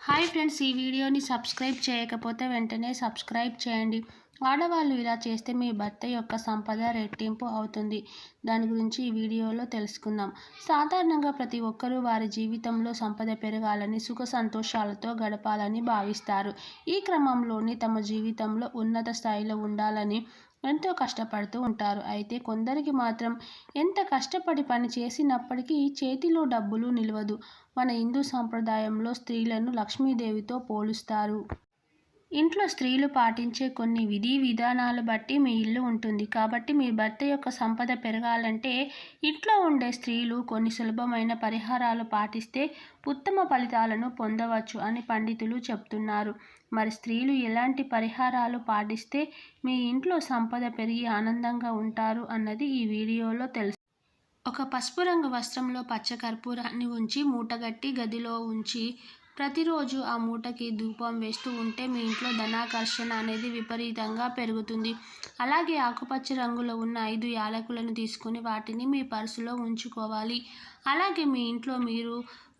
Hi friends ఈ వీడియోని subscribe చేయకపోతే వెంటనే సబ్స్క్రైబ్ చేయండి. ఆడవాళ్ళు ఇలా చేస్తే మీ భర్త యొక్క సంపద రెట్టింపు అవుతుంది. దాని గురించి ఈ వీడియోలో తెలుసుకుందాం. సాధారణంగా ప్రతి ఒక్కరూ వారి జీవితంలో సంపద పెరగాలని సుఖ సంతోషాలతో గడపాలని భావిస్తారు. ఈ క్రమంలోని తమ జీవితంలో ఉన్నత స్థాయిలో ఉండాలని ఎంతో కష్టపడుతూ ఉంటారు. అయితే కొందరికి మాత్రం ఎంత కష్టపడి పని చేసినప్పటికీ చేతిలో డబ్బులు నిలవదు. మన హిందూ సాంప్రదాయంలో స్త్రీలను లక్ష్మీదేవితో పోలుస్తారు. ఇంట్లో స్త్రీలు పాటించే కొన్ని విధి విధానాలు బట్టి మీ ఇల్లు ఉంటుంది. కాబట్టి మీ భర్త యొక్క సంపద పెరగాలంటే ఇంట్లో ఉండే స్త్రీలు కొన్ని సులభమైన పరిహారాలు పాటిస్తే ఉత్తమ ఫలితాలను పొందవచ్చు అని పండితులు చెప్తున్నారు. మరి స్త్రీలు ఎలాంటి పరిహారాలు పాటిస్తే మీ ఇంట్లో సంపద పెరిగి ఆనందంగా ఉంటారు అన్నది ఈ వీడియోలో తెలుసు. ఒక పసుపు రంగు వస్త్రంలో పచ్చ కర్పూరాన్ని ఉంచి మూటగట్టి గదిలో ఉంచి ప్రతిరోజు ఆ మూటకి ధూపం వేస్తూ ఉంటే మీ ఇంట్లో ధనాకర్షణ అనేది విపరీతంగా పెరుగుతుంది. అలాగే ఆకుపచ్చ రంగులో ఉన్న ఐదు యాలకులను తీసుకొని వాటిని మీ పర్సులో ఉంచుకోవాలి. అలాగే మీ ఇంట్లో మీరు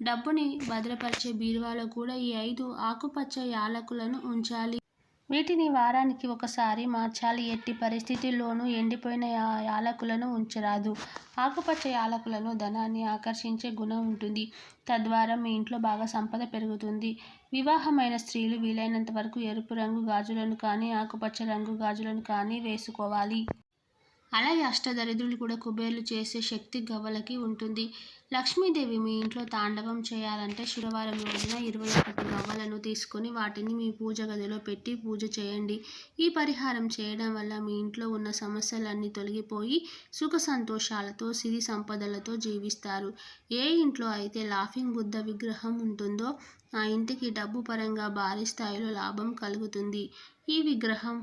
డబ్బుని భద్రపరిచే బీరువాలో కూడా ఈ ఐదు ఆకుపచ్చ యాలకులను ఉంచాలి. వీటిని వారానికి ఒకసారి మార్చాలి. ఎట్టి పరిస్థితుల్లోనూ ఎండిపోయిన యాలకులను ఉంచరాదు. ఆకుపచ్చ యాలకులను ధనాన్ని ఆకర్షించే గుణం ఉంటుంది. తద్వారా మీ ఇంట్లో బాగా సంపద పెరుగుతుంది. వివాహమైన స్త్రీలు వీలైనంత వరకు ఎరుపు రంగు గాజులను కానీ ఆకుపచ్చ రంగు గాజులను కానీ వేసుకోవాలి. అలాగే అష్టదరిద్రులు కూడా కుబేర్లు చేసే శక్తి గవ్వలకి ఉంటుంది. లక్ష్మీదేవి మీ ఇంట్లో తాండవం చేయాలంటే శుక్రవారం రోజున ఇరవై ఒకటి గవ్వలను తీసుకొని వాటిని మీ పూజ గదిలో పెట్టి పూజ చేయండి. ఈ పరిహారం చేయడం వల్ల మీ ఇంట్లో ఉన్న సమస్యలన్నీ తొలగిపోయి సుఖ సంతోషాలతో సిరి సంపదలతో జీవిస్తారు. ఏ ఇంట్లో అయితే లాఫింగ్ బుద్ధ విగ్రహం ఉంటుందో ఆ ఇంటికి డబ్బు పరంగా భారీ స్థాయిలో లాభం కలుగుతుంది. ఈ విగ్రహం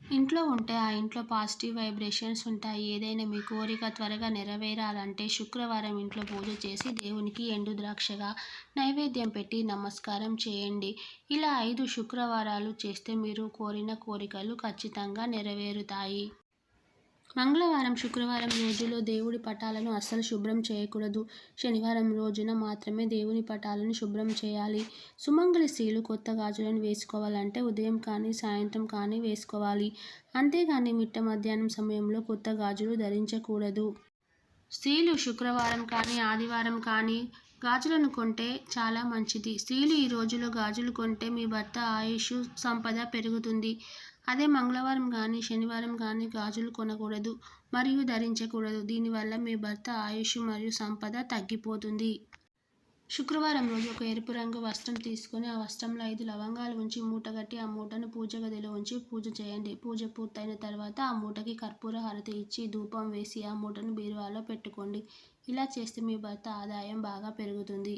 ఇంట్లో ఉంటే ఆ ఇంట్లో పాజిటివ్ వైబ్రేషన్స్ ఉంటాయి. ఏదైనా మీ కోరిక త్వరగా నెరవేరాలంటే శుక్రవారం ఇంట్లో పూజ చేసి దేవునికి ఎండు ద్రాక్షగా నైవేద్యం పెట్టి నమస్కారం చేయండి. ఇలా ఐదు శుక్రవారాలు చేస్తే మీరు కోరిన కోరికలు ఖచ్చితంగా నెరవేరుతాయి. మంగళవారం శుక్రవారం రోజులో దేవుడి పటాలను అస్సలు శుభ్రం చేయకూడదు. శనివారం రోజున మాత్రమే దేవుని పటాలను శుభ్రం చేయాలి. సుమంగళి స్త్రీలు కొత్త గాజులను వేసుకోవాలంటే ఉదయం కానీ సాయంత్రం కానీ వేసుకోవాలి. అంతేగాని మిట్ట మధ్యాహ్నం సమయంలో కొత్త గాజులు ధరించకూడదు. స్త్రీలు శుక్రవారం కానీ ఆదివారం కానీ గాజులను కొంటే చాలా మంచిది. స్త్రీలు ఈ రోజులో గాజులు కొంటే మీ భర్త ఆయుష్ సంపద పెరుగుతుంది. అదే మంగళవారం కానీ శనివారం కానీ గాజులు కొనకూడదు మరియు ధరించకూడదు. దీనివల్ల మీ భర్త ఆయుష్ మరియు సంపద తగ్గిపోతుంది. శుక్రవారం రోజు ఒక ఎరుపు రంగు వస్త్రం తీసుకొని ఆ వస్త్రంలో ఐదు లవంగాలు ఉంచి మూటగట్టి ఆ మూటను పూజ గదిలో ఉంచి పూజ చేయండి. పూజ పూర్తయిన తర్వాత ఆ మూటకి కర్పూర హారతి ఇచ్చి ధూపం వేసి ఆ మూటను బీరువాలో పెట్టుకోండి. ఇలా చేస్తే మీ భర్త ఆదాయం బాగా పెరుగుతుంది.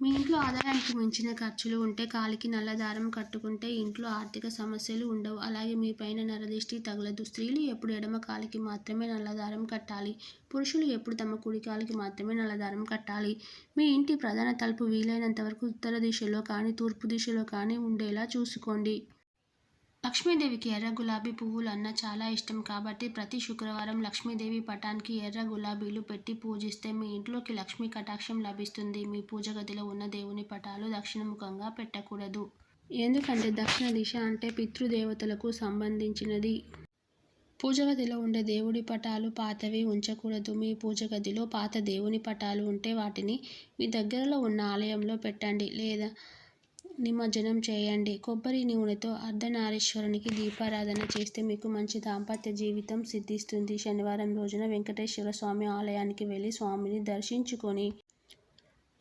మీ ఇంట్లో ఆదాయానికి మించిన ఖర్చులు ఉంటే కాలికి నల్లదారం కట్టుకుంటే ఇంట్లో ఆర్థిక సమస్యలు ఉండవు. అలాగే మీ పైన నరదిష్టి తగలదు. స్త్రీలు ఎప్పుడు ఎడమ కాలికి మాత్రమే నల్లదారం కట్టాలి. పురుషులు ఎప్పుడు తమ కుడి కాలికి మాత్రమే నల్లదారం కట్టాలి. మీ ఇంటి ప్రధాన తలుపు వీలైనంత వరకు ఉత్తర దిశలో కానీ తూర్పు దిశలో కానీ ఉండేలా చూసుకోండి. లక్ష్మీదేవికి ఎర్ర గులాబీ పువ్వులు అన్న చాలా ఇష్టం కాబట్టి ప్రతి శుక్రవారం లక్ష్మీదేవి పటానికి ఎర్ర గులాబీలు పెట్టి పూజిస్తే మీ ఇంట్లోకి లక్ష్మీ కటాక్షం లభిస్తుంది. మీ పూజ గదిలో ఉన్న దేవుని పటాలు దక్షిణముఖంగా పెట్టకూడదు. ఎందుకంటే దక్షిణ దిశ అంటే పితృదేవతలకు సంబంధించినది. పూజ గదిలో ఉండే దేవుడి పటాలు పాతవి ఉంచకూడదు. మీ పూజ గదిలో పాత దేవుని పటాలు ఉంటే వాటిని మీ దగ్గరలో ఉన్న ఆలయంలో పెట్టండి. లేదా నిమజ్జనం చేయండి. కొబ్బరి నూనెతో అర్ధనారీశ్వరునికి దీపారాధన చేస్తే మీకు మంచి దాంపత్య జీవితం సిద్ధిస్తుంది. శనివారం రోజున వెంకటేశ్వర స్వామి ఆలయానికి వెళ్ళి స్వామిని దర్శించుకొని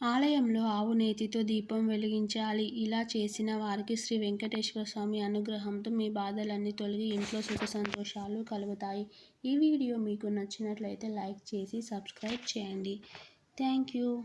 ఆలయంలో ఆవు నేతితో దీపం వెలిగించాలి. ఇలా చేసిన వారికి శ్రీ వెంకటేశ్వర స్వామి అనుగ్రహంతో మీ బాధలన్నీ తొలగి ఇంట్లో సుఖ సంతోషాలు కలుగుతాయి. ఈ వీడియో మీకు నచ్చినట్లయితే లైక్ చేసి సబ్స్క్రైబ్ చేయండి. Thank you.